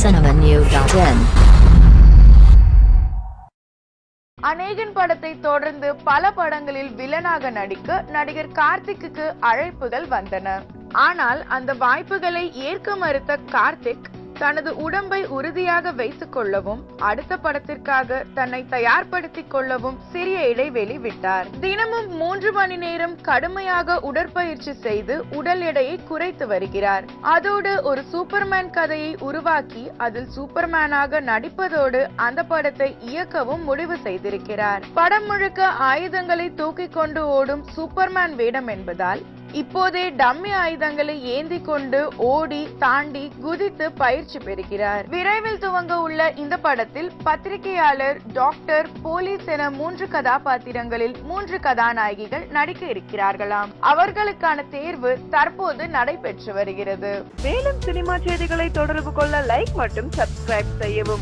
cinemanew.in அநேகன் படத்தை தொடர்ந்து பல படங்களில் வில்லனாக நடிக்க நடிகர் கார்த்திக்கு அழைப்புகள் வந்தன. ஆனால் அந்த வாய்ப்புகளை ஏற்க மறுத்த கார்த்திக் தனது உடம்பை உறுதியாக வைத்துக் கொள்ளவும் அடுத்த படத்திற்காக தன்னை தயார்படுத்திக் கொள்ளவும் சிறிய இடைவெளி விட்டார். தினமும் மூன்று மணி நேரம் கடுமையாக உடற்பயிற்சி செய்து உடல் எடையை குறைத்து வருகிறார். அதோடு ஒரு சூப்பர்மேன் கதையை உருவாக்கி அதில் சூப்பர்மேனாக நடிப்பதோடு அந்த படத்தை இயக்கவும் முடிவு செய்திருக்கிறார். படம் முழுக்க ஆயுதங்களை தூக்கிக் கொண்டு ஓடும் சூப்பர்மேன் வேடம் என்பதால் இப்போதே டம்மி ஆயுதங்களை ஏந்தி கொண்டு ஓடி தாண்டி குதித்து பயிற்சி பெறுகிறார். விரைவில் துவங்க உள்ள இந்த படத்தில் பத்திரிகையாளர் டாக்டர் போலீஸ் என மூன்று கதாபாத்திரங்களில் மூன்று கதாநாயகிகள் நடிக்க இருக்கிறார்களாம். அவர்களுக்கான தேர்வு தற்போது நடைபெற்று வருகிறது. மேலும் சினிமா செய்திகளை தொடர்பு கொள்ள லைக் மற்றும் சப்ஸ்கிரைப் செய்யவும்.